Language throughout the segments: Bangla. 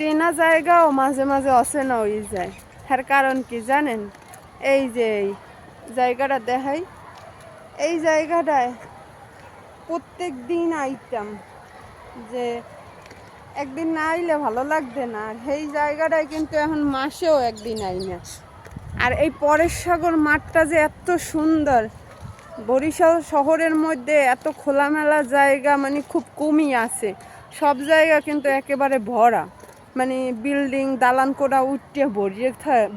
চেনা জায়গাও মাঝে মাঝে অচেনা হয়ে যায়। তার কারণ কি জানেন? এই যে এই জায়গাটা দেখাই। এই জায়গাটায় প্রত্যেক দিন আইতাম যে একদিন না আইলে ভালো লাগবে না। আর সেই জায়গাটায় কিন্তু এখন মাসেও একদিন আই না। আর এই পরেশ সাগর মাঠটা যে এত সুন্দর, বরিশাল শহরের মধ্যে এত খোলামেলা জায়গা মানে খুব কমই আছে। সব জায়গা কিন্তু একেবারে ভরা। মানে বিল্ডিং দালান কোটা উঠতে ভরিয়ে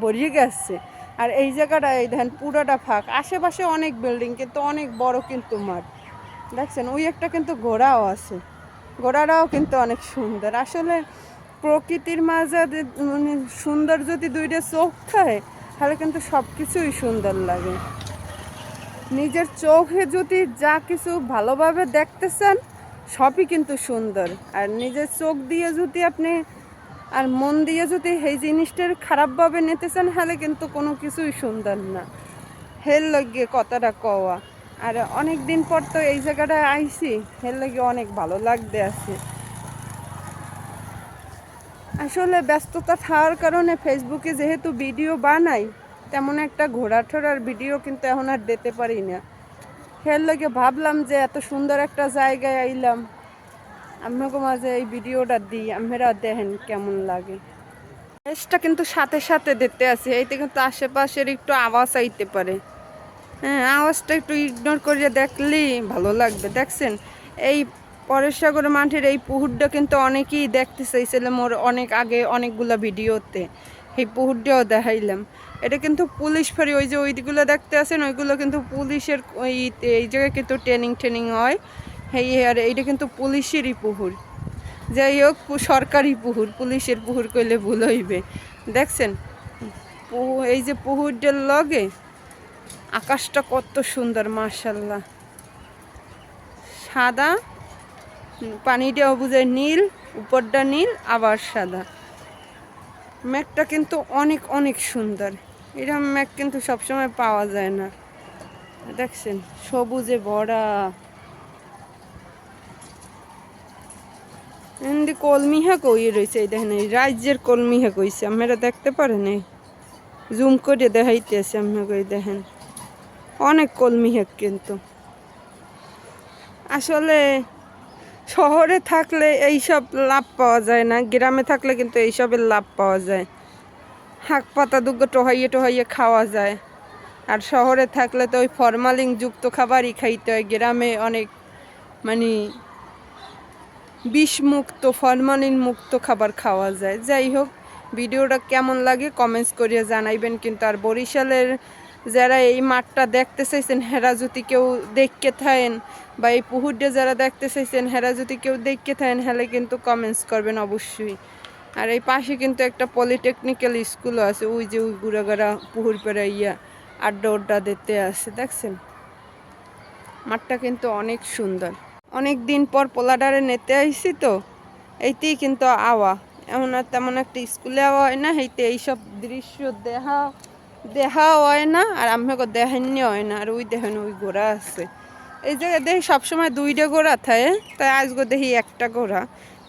ভরিয়ে গেছে। আর এই জায়গাটা, এই দেখেন, পুরোটা ফাঁক। আশেপাশে অনেক বিল্ডিং কিন্তু অনেক বড় কিন্তু মাঠ। দেখছেন, ওই একটা কিন্তু ঘোড়াও আছে। ঘোড়াটাও কিন্তু অনেক সুন্দর। আসলে প্রকৃতির মাঝে মানে সুন্দর যদি দুইটা চোখ থাকে, তাহলে কিন্তু সব কিছুই সুন্দর লাগে। নিজের চোখে যদি যা কিছু ভালোভাবে দেখতেছেন, সবই কিন্তু সুন্দর। আর নিজের চোখ দিয়ে যদি আপনি আর মন দিয়ে যদি এই জিনিসটার খারাপভাবে নিতে চান তাহলে কিন্তু কোনো কিছুই সুন্দর না। হেল লাগিয়ে কথাটা কওয়া। আর অনেক দিন পর তো এই জায়গাটায় আইছি হেল লাগে অনেক ভালো লাগতে আছে। আসলে ব্যস্ততা থাকার কারণে ফেসবুকে যেহেতু ভিডিও বানাই, তেমন একটা ঘোরা ঠোরার ভিডিও কিন্তু এখন আর দিতে পারি না। হের লাগে ভাবলাম যে এত সুন্দর একটা জায়গায় আইলাম। আপনাকে মাঝে এই ভিডিওটা দিই, আপনারা দেখেন কেমন লাগে। এসটা কিন্তু সাথে সাথে দেখতে আছে এইতে কিন্তু আশেপাশের একটু আওয়াজ আইতে পারে। হ্যাঁ আওয়াজটা একটু ইগনোর করে দেখলেই ভালো লাগবে, দেখছেন? এই পরেশ সাগর মাঠের এই পুকুরটা কিন্তু অনেকেই দেখতে চাইছিল মোর অনেক আগে অনেকগুলো ভিডিওতে। এই পুকুরটাও দেখাইলাম। এটা কিন্তু পুলিশ ফাঁড়ি, ওই যে ওইগুলো দেখতে আসেন, ওইগুলো কিন্তু পুলিশের ওই এই জায়গায় কিন্তু ট্রেনিং ট্রেনিং হয়। এই আর এইটা কিন্তু পুলিশেরই পুকুর। যাই হোক সরকারি পুহুর পুলিশের পুহুর কইলে ভুল হইবে। দেখছেন? এই যে পুকুরটার লগে আকাশটা কত সুন্দর মার্শাল্লাহ সাদা উম, পানিটাও বুঝে নীল উপরটা নীল আবার সাদা। ম্যাগটা কিন্তু অনেক অনেক সুন্দর। এরকম ম্যাগ কিন্তু সবসময় পাওয়া যায় না। দেখছেন? সবুজে ভরা। এমনি কলমি শাক ওই রয়েছে এই দেখেন, এই রাজ্যের কলমি শাক হইছে আপনারা দেখতে পারেন এই। জুম করে দেখাইতেছে আপনাকে, এই দেখেন। অনেক কলমি শাক কিন্তু। আসলে শহরে থাকলে এইসব লাভ পাওয়া যায় না, গ্রামে থাকলে কিন্তু এইসবের লাভ পাওয়া যায়। শাক পাতা দুগ্গ টোহাইয়ে টোহাইয়ে খাওয়া যায়। আর শহরে থাকলে তো ওই ফরমালিন যুক্ত খাবারই খাইতে হয়, গ্রামে অনেক মানে বিষমুক্ত, ফরমালিন মুক্ত খাবার খাওয়া যায়। যাই হোক, ভিডিওটা কেমন লাগে কমেন্টস করিয়ে জানাইবেন। কিন্তু আর বরিশালের যারা এই মাঠটা দেখতে চাইছেন, হেরা যদি কেউ দেখতে থাকেন বা এই পুহুরটা যারা দেখতে চাইছেন, হেরা যদি কেউ দেখতে থাকেন, হেলে কিন্তু কমেন্টস করবেন অবশ্যই। আর এই পাশে কিন্তু একটা পলিটেকনিক্যাল স্কুলও আছে, ওই যে ওই গুড়াগাড়া পুহুর পেরা ইয়া আড্ডা আড্ডা দিতে আছে দেখছেন? মাঠটা কিন্তু অনেক সুন্দর। অনেক দিন পর পোলাডারে নিতে আইসি তো, এইতেই কিন্তু আওয়া। এমন আর তেমন একটা স্কুলে আওয়া হয় না এইতে এইসব দৃশ্য দেখা দেখা হয় না, আর আমাকে দেখানি হয় না, আর ওই দেখেন ওই ঘোড়া আছে। এই জায়গায় দেখি সবসময় দুইটা ঘোড়া থাকে, তাই আজকে দেখি একটা ঘোড়া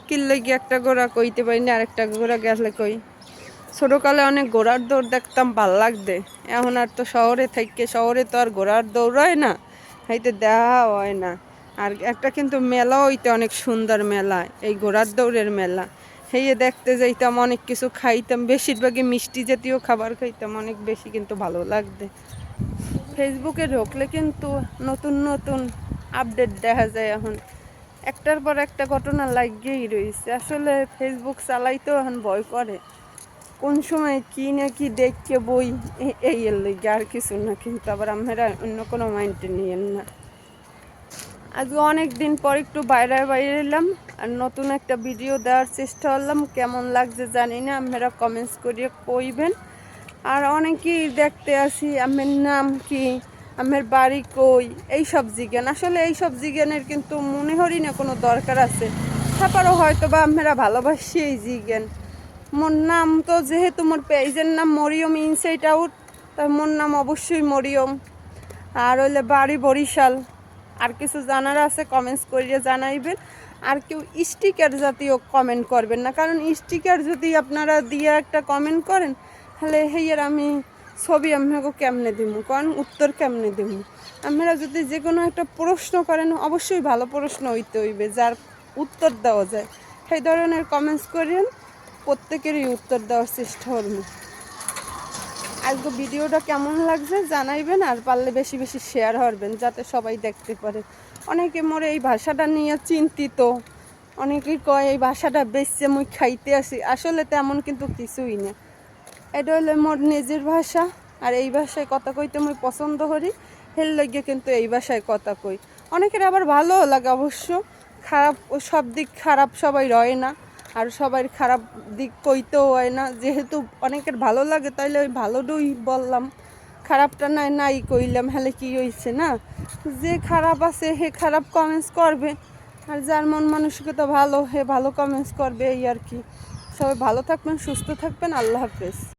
কিনলে গিয়ে একটা ঘোড়া কইতে পারি না আরেকটা ঘোড়া গেলে কই? ছোটোকালে অনেক ঘোড়ার দৌড় দেখতাম, ভালো লাগতে এখন আর তো শহরে থেকে শহরে তো আর ঘোড়ার দৌড় হয় না, হাইতে দেখা হয় না। আর একটা কিন্তু মেলা হইতে অনেক সুন্দর মেলা, এই ঘোড়ার দৌড়ের মেলা। হেয়ে দেখতে যাইতাম, অনেক কিছু খাইতাম, বেশিরভাগই মিষ্টি জাতীয় খাবার খাইতাম, অনেক বেশি কিন্তু ভালো লাগবে। ফেসবুকে ঢুকলে কিন্তু নতুন নতুন আপডেট দেখা যায় এখন। একটার পর একটা ঘটনা লাগিয়েই রয়েছে আসলে ফেসবুক চালাইতেও এখন ভয় করে। কোন সময় কি না কি দেখকে বই এই এর লেগে আর কিছু না, কিন্তু আবার আমরা অন্য কোনো মাইন্ডে নিয়েন না। আজকে অনেক দিন পর একটু বাইরে বাইরে এলাম, আর নতুন একটা ভিডিও দেওয়ার চেষ্টা করলাম, কেমন লাগছে জানি না, আপনারা কমেন্টস করিয়ে কইবেন। আর অনেকেই দেখতে আসি, আমের নাম কি? আমের বাড়ি কই? এই সব জিজ্ঞান। আসলে এই সব জিজ্ঞানের কিন্তু মনে হরি না কোনো দরকার আছে। তারপরও হয়তো বা আপনারা ভালোবাসি এই জিজ্ঞান। মোর নাম তো যেহেতু মোর পেজের নাম মরিয়ম ইনসাইড আউট, তাই মোর নাম অবশ্যই মরিয়ম। আর হইলে বাড়ি বরিশাল। আর কিছু জানার আছে কমেন্টস করিয়ে জানাইবেন। আর কেউ স্টিকার জাতীয় কমেন্ট করবেন না, কারণ স্টিকার যদি আপনারা দিয়ে একটা কমেন্ট করেন, তাহলে হেয়ার আমি ছবি আপনাকে কেমনে দিব কারণ উত্তর কেমনে দিব আপনারা যদি যে কোনো একটা প্রশ্ন করেন, অবশ্যই ভালো প্রশ্ন হইতে হইবে, যার উত্তর দেওয়া যায়। সেই ধরনের কমেন্টস করেন প্রত্যেকেরই উত্তর দেওয়ার চেষ্টা করব। আজকে ভিডিওটা কেমন লাগছে জানাইবেন, আর পারলে বেশি বেশি শেয়ার করবেন, যাতে সবাই দেখতে পারে। অনেকে মোরে এই ভাষাটা নিয়ে চিন্তিত, অনেকেই কয় এই ভাষাটা বেশছে মুই খাইতে আসি। আসলে তেমন কিন্তু কিছুই না। এটা হলো মোর নিজের ভাষা, আর এই ভাষায় কথা কইতে মুই পছন্দ করি হেল লাগে কিন্তু এই ভাষায় কথা কই। অনেকের আবার ভালো লাগে অবশ্য, খারাপ সব দিক খারাপ সবাই রয় না। আর সবার খারাপ দিক কইতেও হয় না। যেহেতু অনেকের ভালো লাগে, তাইলে ওই ভালোটাই বললাম। খারাপটা নাই নাই কইলাম, হলে কি হয়েছে না? যে খারাপ আছে, হে খারাপ কমেন্টস করবে। আর যার মন মানসিকতা ভালো, হে ভালো কমেন্টস করবে, এই আর কি। সবাই ভালো থাকবেন, সুস্থ থাকবেন, আল্লাহ হাফেজ।